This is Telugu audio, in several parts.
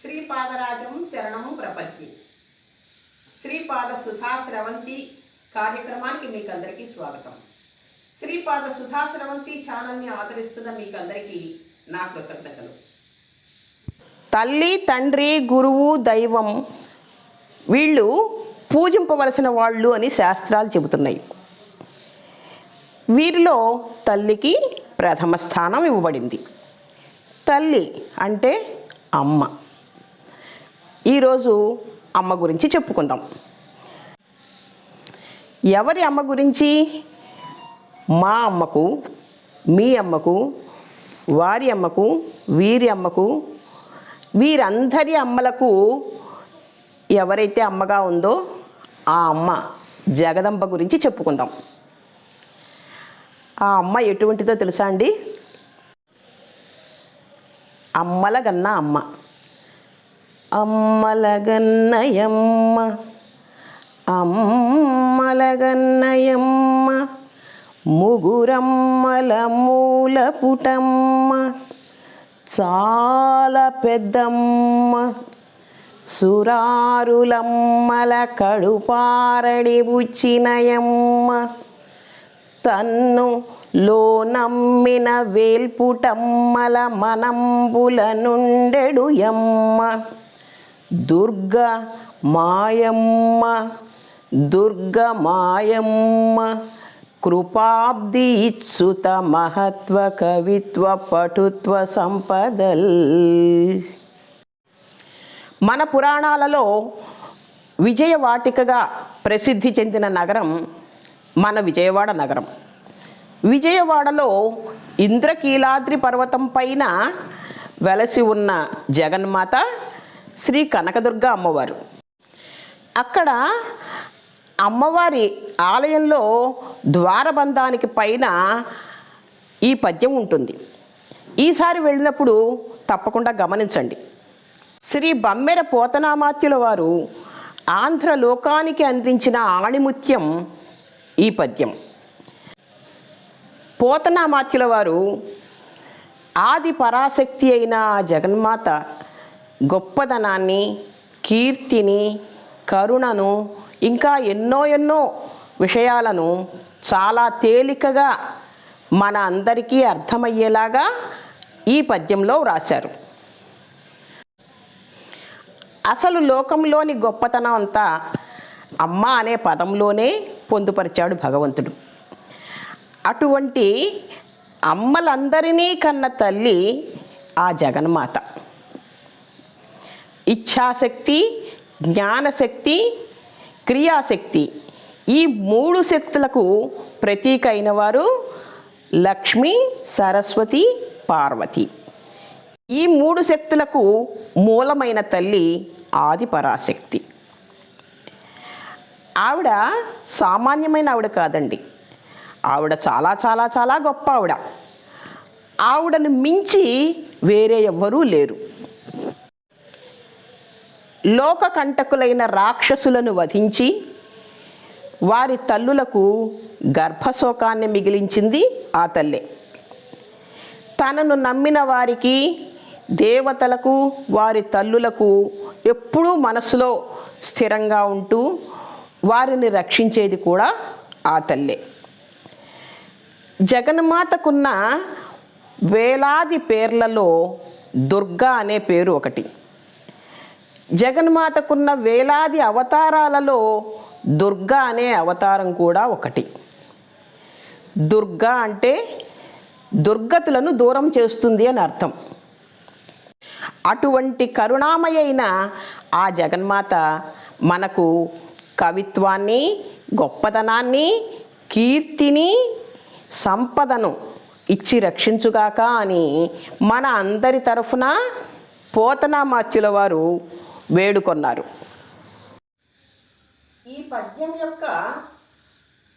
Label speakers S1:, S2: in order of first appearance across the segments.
S1: శ్రీపాదరాజం శరణం ప్రపత్తి శ్రీపాద సుధా స్రవంతి కార్యక్రమానికి మీకు అందరికీ స్వాగతం. శ్రీపాద సుధా స్రవంతి ఛానల్ని ఆదరిస్తున్న మీకు అందరికీ నా కృతజ్ఞతలు.
S2: తల్లి తండ్రి గురువు దైవం వీళ్ళు పూజింపవలసిన వాళ్ళు అని శాస్త్రాలు చెబుతున్నాయి. వీరిలో తల్లికి ప్రథమ స్థానం ఇవ్వబడింది. తల్లి అంటే అమ్మ. ఈరోజు అమ్మ గురించి చెప్పుకుందాం. ఎవరి అమ్మ గురించి? మా అమ్మకు మీ అమ్మకు వారి అమ్మకు వీరి అమ్మకు వీరందరి అమ్మలకు ఎవరైతే అమ్మగా ఉందో ఆ అమ్మ జగదంబ గురించి చెప్పుకుందాం. ఆ అమ్మ ఎటువంటిదో తెలుసా అండి? అమ్మల గన్న అమ్మ. అమ్మలగన్నయమ్మ అమ్మలగన్నయమ్మ ముగురమ్మల మూల పుటమ్మ చాలా పెద్దమ్మ సురారులమ్మల కడుపారడి బుచ్చినయమ్మ తన్ను లో నమ్మిన వేల్పుటమ్మల మనంబుల నుండెడుయమ్మ. దుర్గ మాయమ్మ దుర్గ మాయమ్మ కృపాబ్ది ఇచ్చుత మహత్వ కవిత్వ పటుత్వ సంపదల్. మన పురాణాలలో విజయవాటికగా ప్రసిద్ధి చెందిన నగరం మన విజయవాడ నగరం. విజయవాడలో ఇంద్రకీలాద్రి పర్వతం పైన వెలసి ఉన్న జగన్మాత శ్రీ కనకదుర్గ అమ్మవారు. అక్కడ అమ్మవారి ఆలయంలో ద్వారబంధానికి పైన ఈ పద్యం ఉంటుంది. ఈసారి వెళ్ళినప్పుడు తప్పకుండా గమనించండి. శ్రీ బమ్మెర పోతనామాత్యుల వారు ఆంధ్ర లోకానికి అందించిన ఆణిముత్యం ఈ పద్యం. పోతనామాత్యుల వారు ఆది పరాశక్తి అయిన జగన్మాత గొప్పదనాన్ని కీర్తిని కరుణను ఇంకా ఎన్నో ఎన్నో విషయాలను చాలా తేలికగా మన అందరికీ అర్థమయ్యేలాగా ఈ పద్యంలో వ్రాశారు. అసలు లోకంలోని గొప్పతనం అంతా అమ్మ అనే పదంలోనే పొందుపరిచాడు భగవంతుడు. అటువంటి అమ్మలందరినీ కన్న తల్లి ఆ జగన్మాత. ఇచ్ఛాశక్తి జ్ఞానశక్తి క్రియాశక్తి. ఈ మూడు శక్తులకు ప్రతీక అయిన వారు లక్ష్మి సరస్వతి పార్వతి. ఈ మూడు శక్తులకు మూలమైన తల్లి ఆది పరాశక్తి ఆవిడ సామాన్యమైన ఆవిడ కాదండి. ఆవిడ చాలా చాలా చాలా గొప్ప ఆవిడ. ఆవిడను మించి వేరే ఎవ్వరూ లేరు. లోకకంటకులైన రాక్షసులను వధించి వారి తల్లులకు గర్భశోకాన్ని మిగిలించింది ఆ తల్లే. తనను నమ్మిన వారికి దేవతలకు వారి తల్లులకు ఎప్పుడూ మనసులో స్థిరంగా ఉంటూ వారిని రక్షించేది కూడా ఆ తల్లే. జగన్మాతకున్న వేలాది పేర్లలో దుర్గా అనే పేరు ఒకటి. జగన్మాతకున్న వేలాది అవతారాలలో దుర్గా అనే అవతారం కూడా ఒకటి. దుర్గా అంటే దుర్గతులను దూరం చేస్తుంది అని అర్థం. అటువంటి కరుణామయైన అయిన ఆ జగన్మాత మనకు కవిత్వాన్ని గొప్పతనాన్ని కీర్తిని సంపదను ఇచ్చి రక్షించుగాక అని మన అందరి తరఫున పోతనామాత్యుల వారు వేడుకొన్నారు.
S1: ఈ పద్యం యొక్క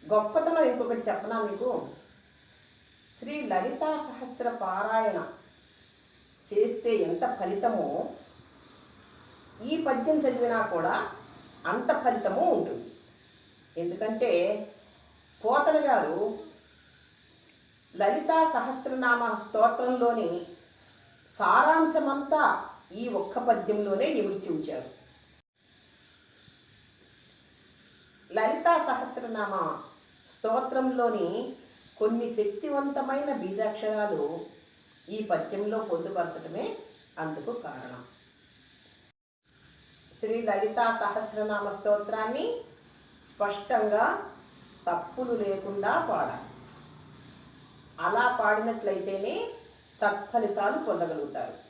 S1: గొప్పతనం ఇంకొకటి చెప్పనా మీకు? శ్రీ లలితా సహస్ర పారాయణ చేస్తే ఎంత ఫలితమో ఈ పద్యం చదివినా కూడా అంత ఫలితము ఉంటుంది. ఎందుకంటే పోతన గారు లలితా సహస్రనామ స్తోత్రంలోని సారాంశమంతా ఈ ఒక్క పద్యంలోనే ఇమిడ్చి ఉంచారు లలితా సహస్రనామ స్తోత్రంలోని కొన్ని శక్తివంతమైన బీజాక్షరాలు ఈ పద్యంలో పొందుపరచడమే అందుకు కారణం. శ్రీ లలితా సహస్రనామ స్తోత్రాన్ని స్పష్టంగా తప్పులు లేకుండా పాడాలి. అలా పాడినట్లయితేనే సత్ఫలితాలు పొందగలుగుతారు.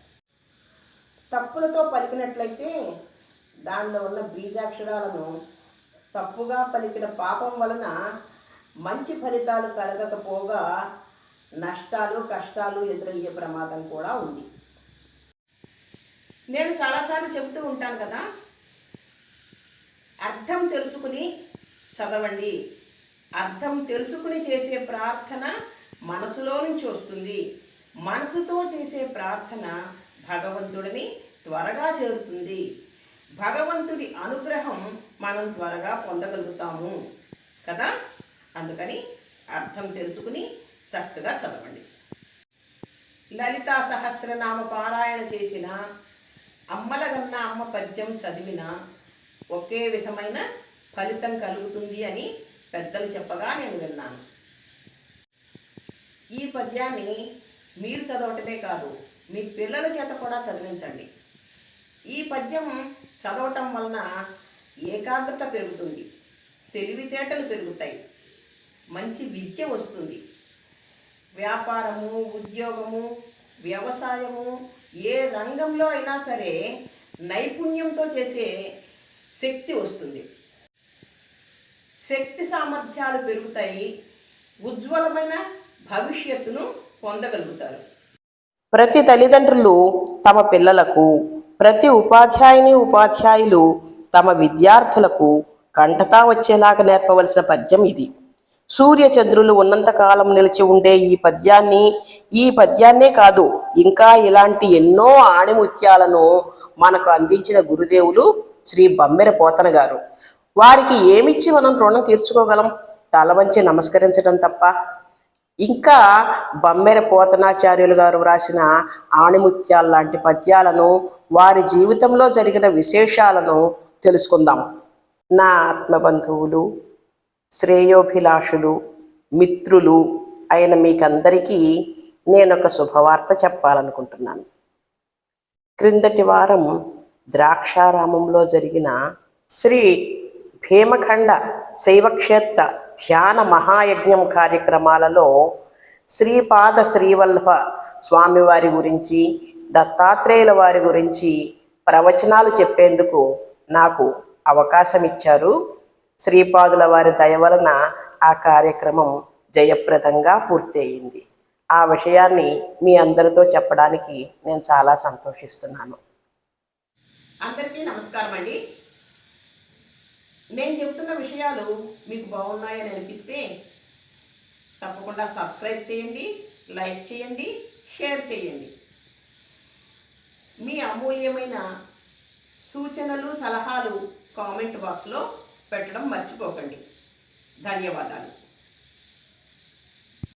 S1: తప్పులతో పలికినట్లయితే దానిలో ఉన్న బీజాక్షరాలను తప్పుగా పలికిన పాపం వలన మంచి ఫలితాలు కలగకపోగా నష్టాలు కష్టాలు ఎదురయ్యే ప్రమాదం కూడా ఉంది. నేను చాలాసార్లు చెబుతూ ఉంటాను కదా అర్థం తెలుసుకుని చదవండి. అర్థం తెలుసుకుని చేసే ప్రార్థన మనసులో నుంచి వస్తుంది. మనసుతో చేసే ప్రార్థన భగవంతుడిని త్వరగా చేరుతుంది. భగవంతుడి అనుగ్రహం మనం త్వరగా పొందగలుగుతాము. కదా? అందుకని అర్థం తెలుసుకుని చక్కగా చదవండి. లలితా సహస్రనామ పారాయణ చేసిన అమ్మలగన్న అమ్మ పద్యం చదివిన ఒకే విధమైన ఫలితం కలుగుతుంది అని పెద్దలు చెప్పగా నేను విన్నాను. ఈ పద్యాన్ని మీరు చదవటమే కాదు మీ పిల్లల చేత కూడా చదివించండి. ఈ పద్యం చదవటం వలన ఏకాగ్రత పెరుగుతుంది తెలివితేటలు పెరుగుతాయి మంచి విద్య వస్తుంది. వ్యాపారము ఉద్యోగము వ్యవసాయము ఏ రంగంలో అయినా సరే నైపుణ్యంతో చేసే శక్తి వస్తుంది. శక్తి సామర్థ్యాలు పెరుగుతాయి ఉజ్వలమైన భవిష్యత్తును పొందగలుగుతారు.
S2: ప్రతి తల్లిదండ్రులు తమ పిల్లలకు ప్రతి ఉపాధ్యాయుని ఉపాధ్యాయులు తమ విద్యార్థులకు కంటతా వచ్చేలాగా నేర్పవలసిన పద్యం ఇది. సూర్య చంద్రులు ఉన్నంతకాలం నిలిచి ఉండే ఈ పద్యాన్ని ఈ పద్యాన్నే కాదు ఇంకా ఇలాంటి ఎన్నో ఆణిముత్యాలను మనకు అందించిన గురుదేవులు శ్రీ బమ్మెర పోతన గారు. వారికి ఏమిచ్చి మనం రుణం తీర్చుకోగలం? తల వంచి నమస్కరించడం తప్ప ఇంకా బమ్మెర పోతనాచార్యులు గారు వ్రాసిన ఆణిముత్యాల లాంటి పద్యాలను వారి జీవితంలో జరిగిన విశేషాలను తెలుసుకుందాం. నా ఆత్మబంధువులు శ్రేయోభిలాషులు మిత్రులు అయిన మీకందరికీ నేను ఒక శుభవార్త చెప్పాలనుకుంటున్నాను. క్రిందటి వారం ద్రాక్షారామంలో జరిగిన శ్రీ భీమఖండ శైవక్షేత్ర ధ్యాన మహాయజ్ఞం కార్యక్రమాలలో శ్రీపాద శ్రీవల్లభ స్వామివారి గురించి దత్తాత్రేయుల వారి గురించి ప్రవచనాలు చెప్పేందుకు నాకు అవకాశం ఇచ్చారు శ్రీపాదుల వారి దయ వలన ఆ కార్యక్రమం జయప్రదంగా పూర్తయింది. ఆ విషయాన్ని మీ అందరితో చెప్పడానికి నేను చాలా సంతోషిస్తున్నాను.
S1: అందరికీ నమస్కారం అండి నేను చెబుతున్న విషయాలు మీకు బాగున్నాయని అనిపిస్తే తప్పకుండా సబ్స్క్రైబ్ చేయండి లైక్ చేయండి షేర్ చేయండి. మీ అమూల్యమైన సూచనలు సలహాలు కామెంట్ బాక్స్లో పెట్టడం మర్చిపోకండి. ధన్యవాదాలు.